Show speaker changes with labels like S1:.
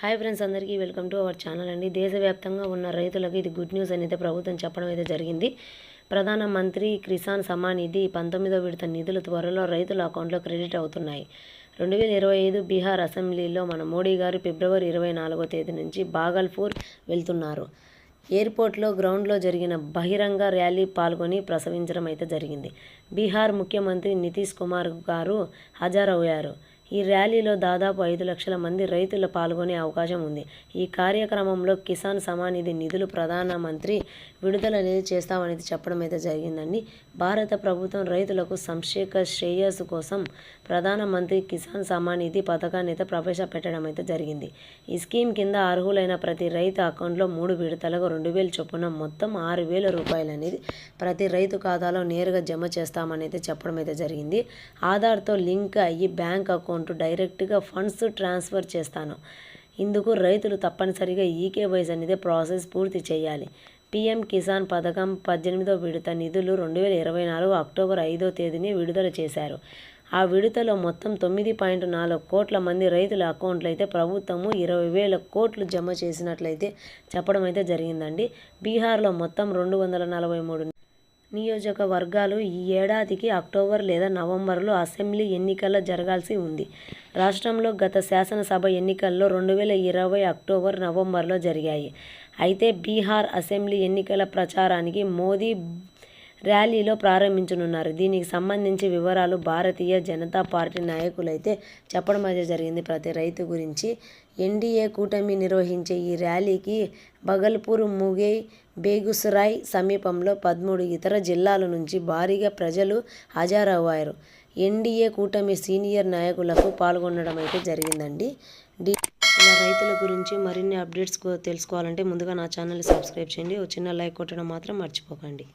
S1: Hi friends అందరికీ welcome to our channel అండి. దేశవ్యాప్తంగా ఉన్న రైతులకు ఇది గుడ్ న్యూస్ అనేది ప్రభుత్వం చెప్పడం అయితే జరిగింది. ప్రధానమంత్రి కిసాన్ సమ్మాన్ నిధి పంతొమ్మిదో విడత నిధులు త్వరలో రైతుల అకౌంట్లో క్రెడిట్ అవుతున్నాయి. రెండు వేల ఇరవై ఐదు బీహార్ అసెంబ్లీలో మన మోడీ గారు ఫిబ్రవరి ఇరవై నాలుగో తేదీ నుంచి బాగల్పూర్ వెళ్తున్నారు. ఎయిర్పోర్ట్లో గ్రౌండ్లో జరిగిన బహిరంగ ర్యాలీ పాల్గొని ప్రసవించడం అయితే జరిగింది. బీహార్ ముఖ్యమంత్రి నితీష్ కుమార్ గారు హాజరయ్యారు. ఈ ర్యాలీలో దాదాపు ఐదు లక్షల మంది రైతులు పాల్గొనే అవకాశం ఉంది. ఈ కార్యక్రమంలో కిసాన్ సమానిధి నిధులు ప్రధానమంత్రి విడుదల అనేది చేస్తామనేది చెప్పడం అయితే జరిగిందండి. భారత ప్రభుత్వం రైతులకు సంక్షేమ శ్రేయస్సు కోసం ప్రధానమంత్రి కిసాన్ సమానిధి నిధి పథకాన్ని అయితే ప్రవేశపెట్టడం అయితే జరిగింది. ఈ స్కీమ్ కింద అర్హులైన ప్రతి రైతు అకౌంట్లో మూడు విడతలకు రెండు వేలు చొప్పున మొత్తం ఆరు వేల రూపాయలు అనేది ప్రతి రైతు ఖాతాలో నేరుగా జమ చేస్తామని అయితే చెప్పడం అయితే జరిగింది. ఆధార్తో లింక్ అయ్యి బ్యాంక్ అకౌంట్ అకౌంట్ డైరెక్ట్గా ఫండ్స్ ట్రాన్స్ఫర్ చేస్తాను. ఇందుకు రైతులు తప్పనిసరిగా ఈకేవైస్ అనేది ప్రాసెస్ పూర్తి చేయాలి. పీఎం కిసాన్ పథకం పద్దెనిమిదో విడత నిధులు రెండు వేల ఇరవై నాలుగు అక్టోబర్ ఐదో తేదీని విడుదల చేశారు. ఆ విడతలో మొత్తం తొమ్మిది పాయింట్ నాలుగు కోట్ల మంది రైతుల అకౌంట్లు అయితే ప్రభుత్వము ఇరవై వేల కోట్లు జమ చేసినట్లయితే చెప్పడం అయితే జరిగిందండి. బీహార్లో మొత్తం రెండు వందల నలభై మూడు నియోజకవర్గాలు ఈ ఏడాదికి అక్టోబర్ లేదా నవంబర్లో అసెంబ్లీ ఎన్నికల జరగాల్సి ఉంది. రాష్ట్రంలో గత శాసనసభ ఎన్నికల్లో రెండు వేల ఇరవై అక్టోబర్ నవంబర్లో జరిగాయి. అయితే బీహార్ అసెంబ్లీ ఎన్నికల ప్రచారానికి మోదీ ర్యాలీలో ప్రారంభించనున్నారు. దీనికి సంబంధించి వివరాలు భారతీయ జనతా పార్టీ నాయకులైతే చెప్పడం అయితే జరిగింది. ప్రతి రైతు గురించి ఎన్డీఏ కూటమి నిర్వహించే ఈ ర్యాలీకి బగల్పూర్ ముగై బేగుసరాయ్ సమీపంలో పదమూడు ఇతర జిల్లాల నుంచి భారీగా ప్రజలు హాజరయ్యారు. ఎన్డీఏ కూటమి సీనియర్ నాయకులకు పాల్గొనడం అయితే జరిగిందండి. డి ఇలా రైతుల గురించి మరిన్ని అప్డేట్స్ తెలుసుకోవాలంటే ముందుగా నా ఛానల్ని సబ్స్క్రైబ్ చేయండి. ఒక చిన్న లైక్ కొట్టడం మాత్రం మర్చిపోకండి.